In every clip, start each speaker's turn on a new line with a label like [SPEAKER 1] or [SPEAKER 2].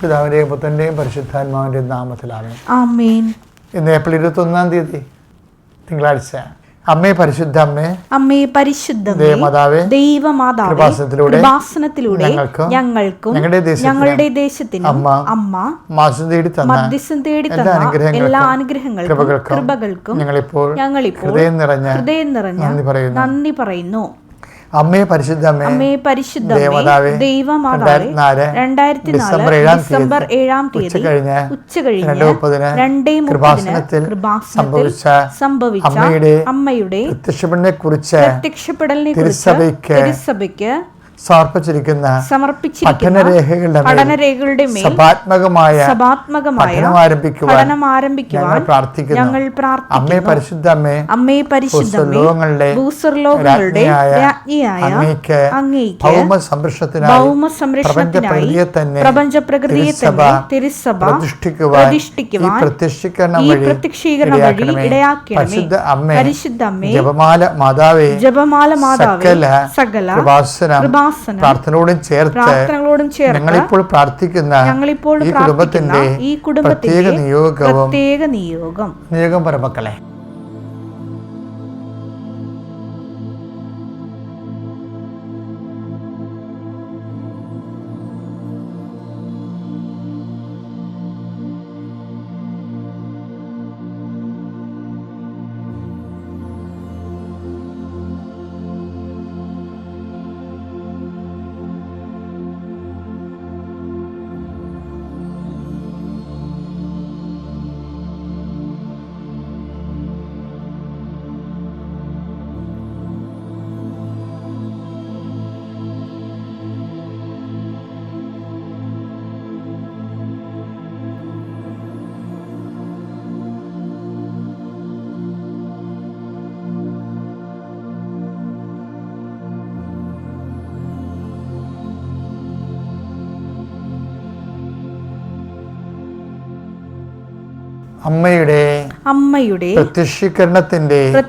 [SPEAKER 1] പിതാവിന്റെയും പുത്രന്റെയും പരിശുദ്ധാത്മാവിന്റെയും നാമത്തിലാണ്
[SPEAKER 2] ആമേൻ.
[SPEAKER 1] ഇന്ന് ഏപ്രിൽ ഇരുപത്തൊന്നാം തീയതി തിങ്കളാഴ്ച. അമ്മേ പരിശുദ്ധ അമ്മേ
[SPEAKER 2] അമ്മേ പരിശുദ്ധ
[SPEAKER 1] ദേവമാതാവേ
[SPEAKER 2] ദൈവമാതാവേ
[SPEAKER 1] കൃപാസനത്തിലൂടെ
[SPEAKER 2] കൃപാസനത്തിലൂടെ
[SPEAKER 1] ഞങ്ങൾക്കും ഞങ്ങളുടെ ദേശത്തിനും അമ്മ
[SPEAKER 2] അമ്മ
[SPEAKER 1] മാസം തേടി തന്ന
[SPEAKER 2] മധ്യസ്ഥം തേടി തന്ന എല്ലാ അനുഗ്രഹങ്ങൾക്കും
[SPEAKER 1] കൃപകൾക്കും
[SPEAKER 2] കൃപകൾക്കും
[SPEAKER 1] ഞങ്ങളിപ്പോൾ
[SPEAKER 2] ഞങ്ങളിപ്പോൾ
[SPEAKER 1] ഹൃദയം നിറഞ്ഞ
[SPEAKER 2] ഹൃദയം നിറഞ്ഞ
[SPEAKER 1] നന്ദി പറയുന്നു.
[SPEAKER 2] നന്ദി പറയുന്നു.
[SPEAKER 1] അമ്മേ പരിശുദ്ധ അമ്മേ
[SPEAKER 2] പരിശുദ്ധ പരിശുദ്ധമേ
[SPEAKER 1] ദൈവമാതാവേ
[SPEAKER 2] രണ്ടായിരത്തി
[SPEAKER 1] ഡിസംബർ
[SPEAKER 2] നാല്
[SPEAKER 1] ഏഴാം
[SPEAKER 2] ഡിസംബർ
[SPEAKER 1] തീയതി
[SPEAKER 2] ഏഴാം തീയതി ഉച്ച കഴിഞ്ഞ്
[SPEAKER 1] രണ്ട് മുപ്പതിന്
[SPEAKER 2] രണ്ടേ
[SPEAKER 1] കൃപാസനത്തിൽ സംഭവിച്ച
[SPEAKER 2] സംഭവിച്ച
[SPEAKER 1] അമ്മയുടെ
[SPEAKER 2] അമ്മയുടെ
[SPEAKER 1] കുറിച്ച്
[SPEAKER 2] പ്രത്യക്ഷപ്പെടലിനെ കുറിച്ച്
[SPEAKER 1] തിരുസഭയ്ക്ക്
[SPEAKER 2] തിരുസഭയ്ക്ക്
[SPEAKER 1] സമർപ്പിച്ചിരിക്കുന്ന പഠനരേഖകളുടെ
[SPEAKER 2] പഠനരേഖകളുടെ
[SPEAKER 1] സഭാത്മകമായ പഠനം ആരംഭിക്കുവാൻ ഞങ്ങൾ പ്രാർത്ഥിക്കുന്നു.
[SPEAKER 2] ഞങ്ങൾ
[SPEAKER 1] അമ്മേ പരിശുദ്ധ അമ്മേ
[SPEAKER 2] അമ്മേ പരിശുദ്ധ
[SPEAKER 1] ലോകങ്ങളുടെ
[SPEAKER 2] ഭൂസ്വർലോകങ്ങളുടെ രാജ്ഞിയായ
[SPEAKER 1] അങ്ങേക്ക്
[SPEAKER 2] അങ്ങേക്ക്
[SPEAKER 1] ഭൗമ സംരക്ഷണത്തിനായി
[SPEAKER 2] ഭൗമ സംരക്ഷണത്തിനായി
[SPEAKER 1] പ്രകൃതിയെ തന്നെ
[SPEAKER 2] പ്രപഞ്ച പ്രകൃതിയെ
[SPEAKER 1] തിരുസഭ
[SPEAKER 2] തന്നെ തിരുസഭ
[SPEAKER 1] പ്രതിഷ്ഠിക്കുവാൻ
[SPEAKER 2] പ്രതിഷ്ഠിക്കുവാൻ
[SPEAKER 1] പ്രത്യക്ഷീകരണം വഴി
[SPEAKER 2] പ്രത്യക്ഷീകരണം വഴി
[SPEAKER 1] ഇടയാക്കണമേ.
[SPEAKER 2] ഇടയാക്കണമേ.
[SPEAKER 1] പരിശുദ്ധ അമ്മേ
[SPEAKER 2] പരിശുദ്ധ അമ്മേ
[SPEAKER 1] ജപമാല മാതാവേ
[SPEAKER 2] ജപമാല മാതാവേ
[SPEAKER 1] സകല
[SPEAKER 2] സകല
[SPEAKER 1] കൃപാസനം പ്രാർത്ഥനയോടും ചേർത്ത്
[SPEAKER 2] പ്രാർത്ഥനകളോടും ചേർത്ത്
[SPEAKER 1] ഞങ്ങളിപ്പോൾ പ്രാർത്ഥിക്കുന്ന
[SPEAKER 2] ഞങ്ങളിപ്പോൾ
[SPEAKER 1] ഈ കുടുംബത്തിന്റെ
[SPEAKER 2] ഈ കുടുംബത്തിന്റെ
[SPEAKER 1] പ്രത്യേക നിയോഗവും
[SPEAKER 2] പ്രത്യേക നിയോഗം.
[SPEAKER 1] നിയോഗം പരമക്കളെ അമ്മയുടെ
[SPEAKER 2] അമ്മയുടെ
[SPEAKER 1] പ്രത്യക്ഷീകരണത്തിന്റെ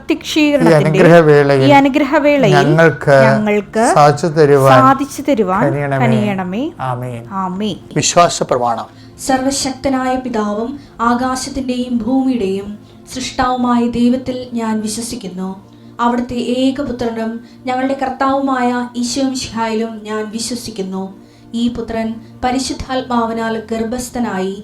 [SPEAKER 1] അനുഗ്രഹവേളയിൽ
[SPEAKER 2] ഈ അനുഗ്രഹവേളയിൽ
[SPEAKER 1] ഞങ്ങൾക്ക്
[SPEAKER 2] ഞങ്ങൾക്ക്
[SPEAKER 1] സാധിച്ചു തരുവാൻ
[SPEAKER 2] സാധിച്ചു തരുവാൻ
[SPEAKER 1] കനിയണമേ.
[SPEAKER 2] ആമേൻ.
[SPEAKER 1] ആമേൻ.
[SPEAKER 2] ആമേ
[SPEAKER 1] വിശ്വാസ പ്രമാണം.
[SPEAKER 3] സർവശക്തനായ പിതാവും ആകാശത്തിന്റെയും ഭൂമിയുടെയും സൃഷ്ടാവുമായ ദൈവത്തിൽ ഞാൻ വിശ്വസിക്കുന്നു. അവിടുത്തെ ഏകപുത്രനും ഞങ്ങളുടെ കർത്താവുമായ ഈശോ ഈശോമിഷിഹായിലും ഞാൻ വിശ്വസിക്കുന്നു. ഈ പുത്രൻ പരിശുദ്ധാത്മാവിനാൽ ഗർഭസ്ഥനായി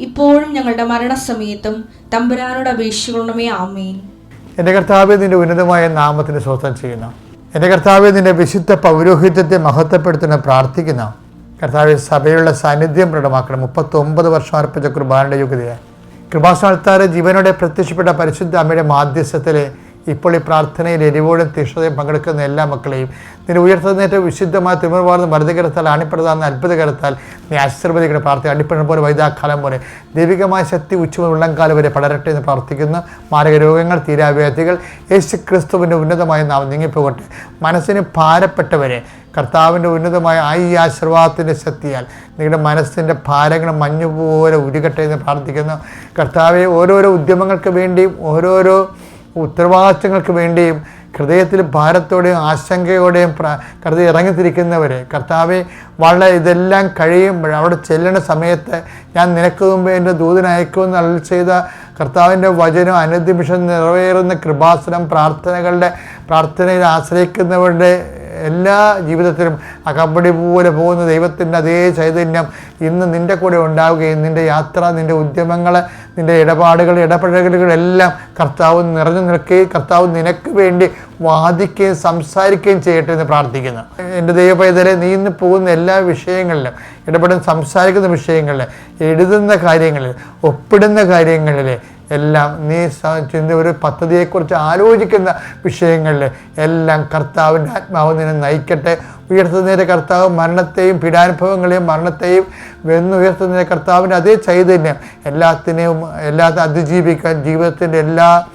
[SPEAKER 3] ഇപ്പോഴും ഞങ്ങളുടെ മരണസമയത്തും തമ്പുരാനോട് അപേക്ഷിക്കണമേ ആമേൻ.
[SPEAKER 1] എന്റെ കർത്താവെ നിന്റെ ഉന്നതമായ നാമത്തിന് സ്വസ്ഥം ചെയ്യുന്ന എന്റെ കർത്താവെ നിന്റെ വിശുദ്ധ പൗരോഹിത്യത്തെ മഹത്വപ്പെടുത്തുന്ന പ്രാർത്ഥിക്കുന്ന കർത്താവെ സഭയുള്ള സാന്നിധ്യം പ്രകടമാക്കണം. മുപ്പത്തൊമ്പത് വർഷം അർപ്പിച്ച കുർബാനയുടെ യോഗ്യതയായി കൃപാസ്ഥാനത്താറ് ജീവനോടെ പ്രത്യക്ഷപ്പെട്ട പരിശുദ്ധ അമ്മയുടെ മാധ്യസ്ഥത്തിൽ ഇപ്പോൾ ഈ പ്രാർത്ഥനയിൽ എരിവോടും തീഷ്ണതയും പങ്കെടുക്കുന്ന എല്ലാ മക്കളെയും നിന്റെ ഉയർത്തുന്നേറ്റ വിശുദ്ധമായ തിരുമർവാർന്ന് മരുതകരത്താൽ അത്ഭുത അത്ഭുതകരത്താൽ നീ ആശീർവദിക്കുന്ന പ്രാർത്ഥന അടിപ്പണം പോലെ വൈതാക്കാലം പോലെ ദൈവികമായ ശക്തി ഉച്ചമുതൽ ഉള്ളംകാലം വരെ പടരട്ടെ എന്ന് പ്രാർത്ഥിക്കുന്നു. മാരക രോഗങ്ങൾ തീരാവ്യാധികൾ യേശു ക്രിസ്തുവിന്റെ ഉന്നതമായ നാം നീങ്ങിപ്പോകട്ടെ. മനസ്സിന് ഭാരപ്പെട്ടവരെ കർത്താവിന്റെ ഉന്നതമായ ഈ ആശീർവാദത്തിന്റെ ശക്തിയാൽ നിങ്ങളുടെ മനസ്സിന്റെ ഭാരങ്ങൾ മഞ്ഞുപോലെ ഉരുകട്ടെ എന്ന് പ്രാർത്ഥിക്കുന്നു. കർത്താവെ ഓരോരോ ഉദ്യമങ്ങൾക്ക് വേണ്ടിയും ഓരോരോ ഉത്തരവാദിത്തങ്ങൾക്ക് വേണ്ടിയും ഹൃദയത്തിൽ ഭാരത്തോടെയും ആശങ്കയോടെയും കരുതി ഇറങ്ങിത്തിരിക്കുന്നവരെ. കർത്താവെ വളരെ ഇതെല്ലാം കഴിയുമ്പോൾ അവിടെ ചെല്ലുന്ന സമയത്ത് ഞാൻ നിനക്ക് മുമ്പ് എന്റെ ദൂതനയക്കുമെന്ന് അല്ല ചെയ്ത കർത്താവിന്റെ വചനം അനുദിമിഷം നിറവേറുന്ന കൃപാസനം പ്രാർത്ഥനകളുടെ പ്രാർത്ഥനയിൽ ആശ്രയിക്കുന്നവരുടെ എല്ലാ ജീവിതത്തിലും ആ കബഡി പോലെ പോകുന്ന ദൈവത്തിന്റെ അതേ ചൈതന്യം ഇന്ന് നിന്റെ കൂടെ ഉണ്ടാവുകയും നിന്റെ യാത്ര നിന്റെ ഉദ്യമങ്ങൾ നിന്റെ ഇടപാടുകൾ ഇടപഴകലുകളെല്ലാം കർത്താവ് നിറഞ്ഞു നിൽക്കുകയും കർത്താവ് നിനക്ക് വേണ്ടി വാദിക്കുകയും സംസാരിക്കുകയും ചെയ്യട്ടെ എന്ന് പ്രാർത്ഥിക്കുന്നു. എന്റെ ദൈവപൈതലെ നീ ഇന്ന് പോകുന്ന എല്ലാ വിഷയങ്ങളിലും ഇടപെടുന്ന സംസാരിക്കുന്ന വിഷയങ്ങളിൽ എഴുതുന്ന കാര്യങ്ങളിൽ ഒപ്പിടുന്ന കാര്യങ്ങളിൽ എല്ലാം നീ ചിന്ത ഒരു പദ്ധതിയെക്കുറിച്ച് ആലോചിക്കുന്ന വിഷയങ്ങളിൽ എല്ലാം കർത്താവിന്റെ ആത്മാവ് നിന്നെ നയിക്കട്ടെ. ഉയർത്തുന്നതിന്റെ കർത്താവ് മരണത്തെയും പീഡാനുഭവങ്ങളെയും മരണത്തെയും വെന്നുയർത്തുന്നതിന്റെ കർത്താവിന്റെ അതേ ചൈതന്യം എല്ലാത്തിനെയും എല്ലാത്തിനും അതിജീവിക്കാൻ ജീവിതത്തിന്റെ എല്ലാ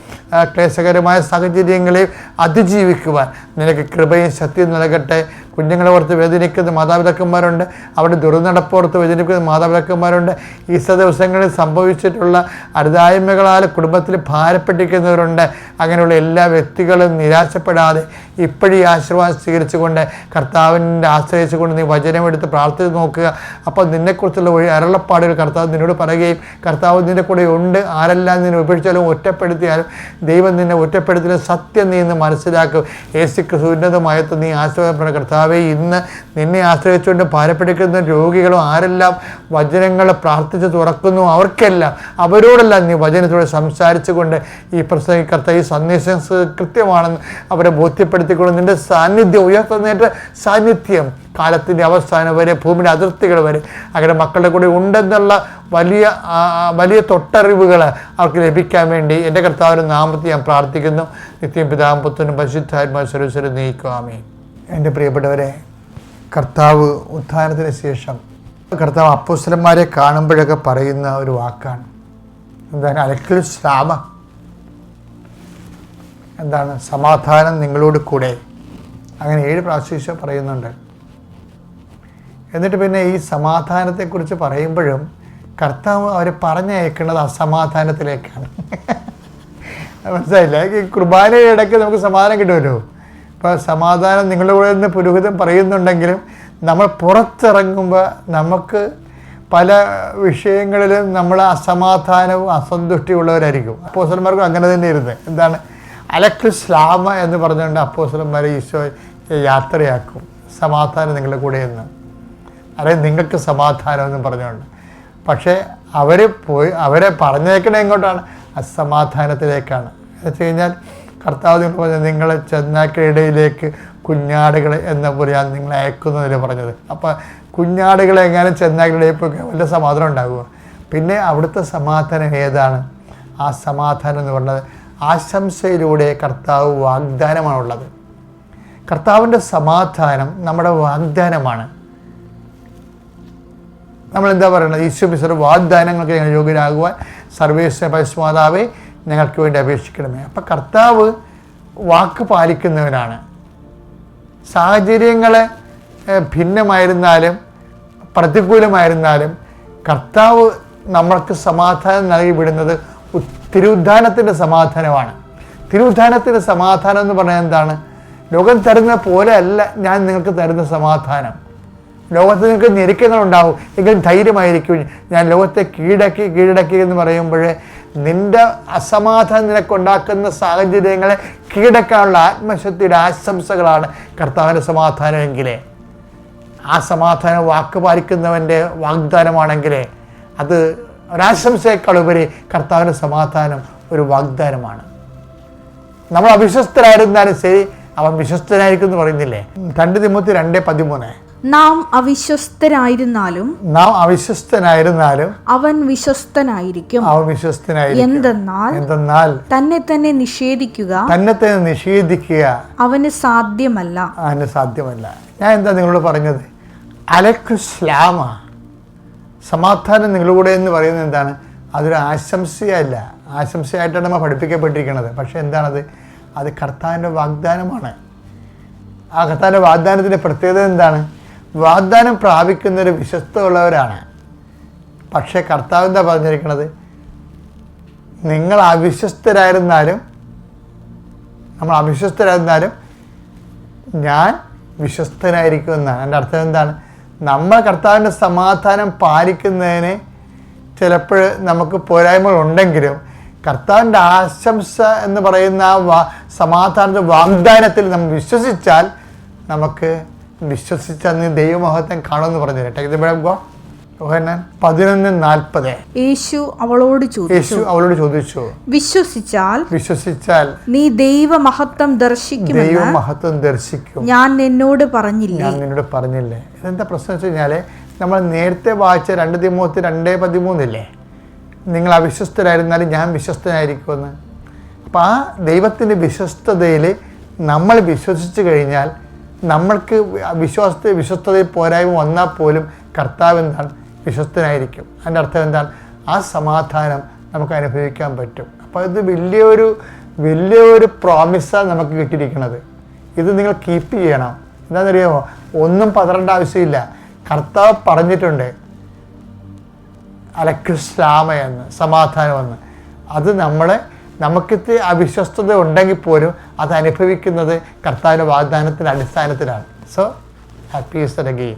[SPEAKER 1] ക്ലേശകരമായ സാഹചര്യങ്ങളെയും അതിജീവിക്കുവാൻ നിനക്ക് കൃപയും ശക്തിയും നൽകട്ടെ. കുഞ്ഞുങ്ങളെ ഓർത്ത് വേദനിക്കുന്ന മാതാപിതാക്കന്മാരുണ്ട്. അവരുടെ ദുർനടപ്പോർത്ത് വേദനിക്കുന്ന മാതാപിതാക്കന്മാരുണ്ട്. ഈ സ ദിവസങ്ങളിൽ സംഭവിച്ചിട്ടുള്ള അരുതായ്മകളാൽ കുടുംബത്തിൽ ഭാരപ്പെട്ടിരിക്കുന്നവരുണ്ട്. അങ്ങനെയുള്ള എല്ലാ വ്യക്തികളും നിരാശപ്പെടാതെ ഇപ്പോഴീ ആശീർവാദം സ്വീകരിച്ചുകൊണ്ട് കർത്താവിന്റെ ആശ്രയിച്ചുകൊണ്ട് നീ വചനമെടുത്ത് പ്രാർത്ഥിച്ച് നോക്കുക. അപ്പോൾ നിന്നെക്കുറിച്ചുള്ള ഒരു അരളപ്പാടുകൾ കർത്താവ് നിന്നോട് പറയുകയും കർത്താവ് നിന്റെ കൂടെ ഉണ്ട്. ആരെല്ലാം നിന്നെ ഉപേക്ഷിച്ചാലും ഒറ്റപ്പെടുത്തിയാലും ദൈവം നിന്നെ ഒറ്റപ്പെടുത്തിയാലും സത്യം നീ ഇന്ന് മനസ്സിലാക്കും. യേശു സുന്നതമായത്ത് നീ ആശ്രയപ്പെടുന്ന കർത്താവെ ഇന്ന് നിന്നെ ആശ്രയിച്ചുകൊണ്ട് ഭാരപ്പെടുക്കുന്ന രോഗികളും ആരെല്ലാം വചനങ്ങൾ പ്രാർത്ഥിച്ച് തുറക്കുന്നു അവർക്കെല്ലാം അവരോടെല്ലാം നീ വചനത്തോടെ സംസാരിച്ചുകൊണ്ട് ഈ പ്രസംഗിക്കർത്ത ഈ സന്ദേശം കൃത്യമാണെന്ന് അവരെ ബോധ്യപ്പെടുത്തിക്കൊണ്ട് നിന്റെ സാന്നിധ്യം ഉയർത്തുന്നേറ്റ സാന്നിധ്യം കാലത്തിന്റെ അവസാനം വരെ ഭൂമിയുടെ അതിർത്തികൾ വരെ അങ്ങനെ മക്കളുടെ കൂടെ ഉണ്ടെന്നുള്ള വലിയ വലിയ തൊട്ടറിവുകൾ അവർക്ക് ലഭിക്കാൻ വേണ്ടി എന്റെ കർത്താവിന്റെ നാമത്തിൽ ഞാൻ പ്രാർത്ഥിക്കുന്നു. നിത്യം പിതാവും പുത്രനും പരിശുദ്ധാത്മാ സ്വരൂസരം നീക്കുവാമേ എന്റെ പ്രിയപ്പെട്ടവരെ കർത്താവ് ഉത്ഥാനത്തിന് ശേഷം കർത്താവ് അപ്പോസ്തലന്മാരെ കാണുമ്പോഴൊക്കെ പറയുന്ന ഒരു വാക്കാണ്. എന്താണ്? അലക്കൽ ശ്രാമ എന്താണ് സമാധാനം നിങ്ങളോട് കൂടെ? അങ്ങനെ ഏഴ് പ്രാവശ്യം പറയുന്നുണ്ട്. എന്നിട്ട് പിന്നെ ഈ സമാധാനത്തെക്കുറിച്ച് പറയുമ്പോഴും കർത്താവ് അവർ പറഞ്ഞയക്കുന്നത് അസമാധാനത്തിലേക്കാണ്. മനസ്സിലായില്ല? ഈ കുർബാനയുടെ ഇടയ്ക്ക് നമുക്ക് സമാധാനം കിട്ടുമല്ലോ. ഇപ്പോൾ സമാധാനം നിങ്ങളുടെ കൂടെ നിന്ന് പുരോഹിതം പറയുന്നുണ്ടെങ്കിലും നമ്മൾ പുറത്തിറങ്ങുമ്പോൾ നമുക്ക് പല വിഷയങ്ങളിലും നമ്മൾ അസമാധാനവും അസന്തുഷ്ടിയുള്ളവരായിരിക്കും. അപ്പോസന്മാർക്കും അങ്ങനെ തന്നെ ഇരുന്ന്. എന്താണ്? അലക്ക് സ്ലാമ എന്ന് പറഞ്ഞുകൊണ്ട് അപ്പോസലന്മാരെ ഈശോ യാത്രയാക്കും. സമാധാനം നിങ്ങളുടെ കൂടെ എന്ന് അതായത് നിങ്ങൾക്ക് സമാധാനം എന്ന് പറഞ്ഞുകൊണ്ട്. പക്ഷേ അവർ പോയി അവരെ പറഞ്ഞേക്കണേ എങ്ങോട്ടാണ്? അസമാധാനത്തിലേക്കാണ്. എന്ന് വെച്ച് കഴിഞ്ഞാൽ കർത്താവ് നിങ്ങൾ പറഞ്ഞത് നിങ്ങളെ ചെന്നാക്കിടയിലേക്ക് കുഞ്ഞാടുകൾ എന്ന പോലെയാണ് നിങ്ങളെ അയക്കുന്നതിൽ പറഞ്ഞത്. അപ്പോൾ കുഞ്ഞാടുകളെ എങ്ങനെ ചെന്നാക്കയിടയിൽ പോയി വലിയ സമാധാനം ഉണ്ടാകുമോ പിന്നെ അവിടുത്തെ സമാധാനം ഏതാണ്? ആ സമാധാനം എന്ന് പറഞ്ഞത് ആശംസയിലൂടെ കർത്താവ് വാഗ്ദാനമാണുള്ളത്. കർത്താവിന്റെ സമാധാനം നമ്മുടെ വാഗ്ദാനമാണ്. നമ്മൾ എന്താ പറയുന്നത് ഈശോ മിശ്ര വാഗ്ദാനങ്ങൾക്ക് ഞങ്ങൾ യോഗ്യരാകുവാൻ സർവേശ്വര പരിസ്മാതാവെ ഞങ്ങൾക്ക് വേണ്ടി അപേക്ഷിക്കണമേ. അപ്പം കർത്താവ് വാക്ക് പാലിക്കുന്നവനാണ്. സാഹചര്യങ്ങളെ ഭിന്നമായിരുന്നാലും പ്രതികൂലമായിരുന്നാലും കർത്താവ് നമ്മൾക്ക് സമാധാനം നൽകി വിടുന്നത് തിരുവുദ്ധാനത്തിന്റെ സമാധാനമാണ്. തിരുവുദ്ധാനത്തിന്റെ സമാധാനം എന്ന് പറഞ്ഞാൽ എന്താണ്? ലോകം തരുന്ന പോലെ അല്ല ഞാൻ നിങ്ങൾക്ക് തരുന്ന സമാധാനം. ലോകത്ത് നിങ്ങൾക്ക് ഞെരുക്കങ്ങൾ ഉണ്ടാവും. എങ്കിലും ധൈര്യമായിരിക്കും ഞാൻ ലോകത്തെ കീഴടക്കി കീഴടക്കി എന്ന് പറയുമ്പോൾ നിന്റെ അസമാധാനം നിനക്കുണ്ടാക്കുന്ന സാഹചര്യങ്ങളെ കീഴടക്കാനുള്ള ആത്മശക്തിയുടെ ആശംസകളാണ് കർത്താവിന്റെ സമാധാനമെങ്കിലേ. ആ സമാധാനം വാക്ക് പാലിക്കുന്നവന്റെ വാഗ്ദാനമാണെങ്കിലേ അത് ഒരാശംസയേക്കാൾ ഉപരി കർത്താവിന്റെ സമാധാനം ഒരു വാഗ്ദാനമാണ്. നമ്മൾ അവിശ്വസ്തരായിരുന്നാലും ശരി അവൻ വിശ്വസ്തനായിരിക്കും എന്ന് പറയുന്നില്ലേ? രണ്ട് തിമുത്തി രണ്ട് പതിമൂന്ന്.
[SPEAKER 2] നാം അവിശ്വസ്തരായിരുന്നാലും
[SPEAKER 1] നാം അവിശ്വസ്തനായിരുന്നാലും
[SPEAKER 2] അവൻ വിശ്വസ്തനായിരിക്കും.
[SPEAKER 1] അവൻ വിശ്വസ്തനായിരിക്കും.
[SPEAKER 2] എന്തെന്നാൽ
[SPEAKER 1] എന്തെന്നാൽ
[SPEAKER 2] തന്നെ തന്നെ നിഷേധിക്കുക
[SPEAKER 1] തന്നെ തന്നെ നിഷേധിക്കുക
[SPEAKER 2] അവന് സാധ്യമല്ല.
[SPEAKER 1] അവന് സാധ്യമല്ല. ഞാൻ എന്താ നിങ്ങളോട് പറഞ്ഞത്? അലക്കു സ്ലാമ സമാധാനം നിങ്ങളുടെ എന്ന് പറയുന്നത് എന്താണ്? അതൊരു ആശംസയല്ല. ആശംസയായിട്ടാണ് നമ്മൾ പഠിപ്പിക്കപ്പെട്ടിരിക്കുന്നത്. പക്ഷേ എന്താണത്? അത് കർത്താവിന്റെ വാഗ്ദാനമാണ്. ആ കർത്താവിന്റെ വാഗ്ദാനത്തിന്റെ പ്രത്യേകത എന്താണ്? വാഗ്ദാനം പ്രാപിക്കുന്നൊരു വിശ്വസ്തമുള്ളവരാണ് പക്ഷേ കർത്താവ് എന്താ പറഞ്ഞിരിക്കുന്നത്? നിങ്ങൾ അവിശ്വസ്തരായിരുന്നാലും നമ്മൾ അവിശ്വസ്തരായിരുന്നാലും ഞാൻ വിശ്വസ്തനായിരിക്കും എന്നാണ്. എന്റെ അർത്ഥം എന്താണ്? നമ്മൾ കർത്താവിന്റെ സമാധാനം പാലിക്കുന്നതിന് ചിലപ്പോൾ നമുക്ക് പോരായ്മകൾ ഉണ്ടെങ്കിലും കർത്താവിന്റെ ആശംസ എന്ന് പറയുന്ന ആ വാ സമാധാനത്തെ വാഗ്ദാനത്തിൽ നമ്മൾ വിശ്വസിച്ചാൽ നമുക്ക് വിശ്വസിച്ച നീ ദൈവമഹത്വം കാണുമെന്ന് പറഞ്ഞു ബ്രേക്ക് ഗോ യോഹന്നാൻ പതിനൊന്ന് നാൽപ്പത്.
[SPEAKER 4] യേശു അവളോട് ചോദിച്ചു
[SPEAKER 1] യേശു അവളോട് ചോദിച്ചു
[SPEAKER 4] വിശ്വസിച്ചാൽ
[SPEAKER 1] വിശ്വസിച്ചാൽ
[SPEAKER 4] നീ ദൈവമഹത്വം ദർശിക്കുമെന്ന്
[SPEAKER 1] ദൈവമഹത്വം ദർശിക്കും.
[SPEAKER 4] ഞാൻ നിന്നോട് പറഞ്ഞില്ലേ?
[SPEAKER 1] ഞാൻ നിന്നോട് പറഞ്ഞില്ലേ? ഇതെന്താ പ്രശ്നം വെച്ച് കഴിഞ്ഞാൽ നമ്മൾ നേരത്തെ വായിച്ച രണ്ട് തിമൂത്തി രണ്ടേ പതിമൂന്നില്ലേ? നിങ്ങൾ അവിശ്വസ്തരായിരുന്നാലും ഞാൻ വിശ്വസ്തനായിരിക്കുമെന്ന്. അപ്പം ആ ദൈവത്തിന്റെ വിശ്വസ്തതയിൽ നമ്മൾ വിശ്വസിച്ച് കഴിഞ്ഞാൽ നമ്മൾക്ക് വിശ്വാസത്തെ വിശ്വസ്തതയിൽ പോരായ്മ വന്നാൽ പോലും കർത്താവ് എന്താണ്? വിശ്വസ്തനായിരിക്കും. അതിന്റെ അർത്ഥം എന്താണ്? ആ സമാധാനം നമുക്ക് അനുഭവിക്കാൻ പറ്റും. അപ്പോൾ ഇത് വലിയൊരു വലിയൊരു പ്രോമിസാണ് നമുക്ക് കിട്ടിയിരിക്കുന്നത് ഇത് നിങ്ങൾ കീപ്പ് ചെയ്യണം. എന്താണെന്നറിയാമോ? ഒന്നും പതറേണ്ട ആവശ്യമില്ല. കർത്താവ് പറഞ്ഞിട്ടുണ്ട് അലക്കുസ്ലാമ എന്ന് സമാധാനമെന്ന്. അത് നമ്മളെ നമുക്കിത് അവിശ്വസ്തത ഉണ്ടെങ്കിൽ പോലും അത് അനുഭവിക്കുന്നത് കർത്താവിന്റെ വാഗ്ദാനത്തിന്റെ അടിസ്ഥാനത്തിലാണ്. So happy Easter again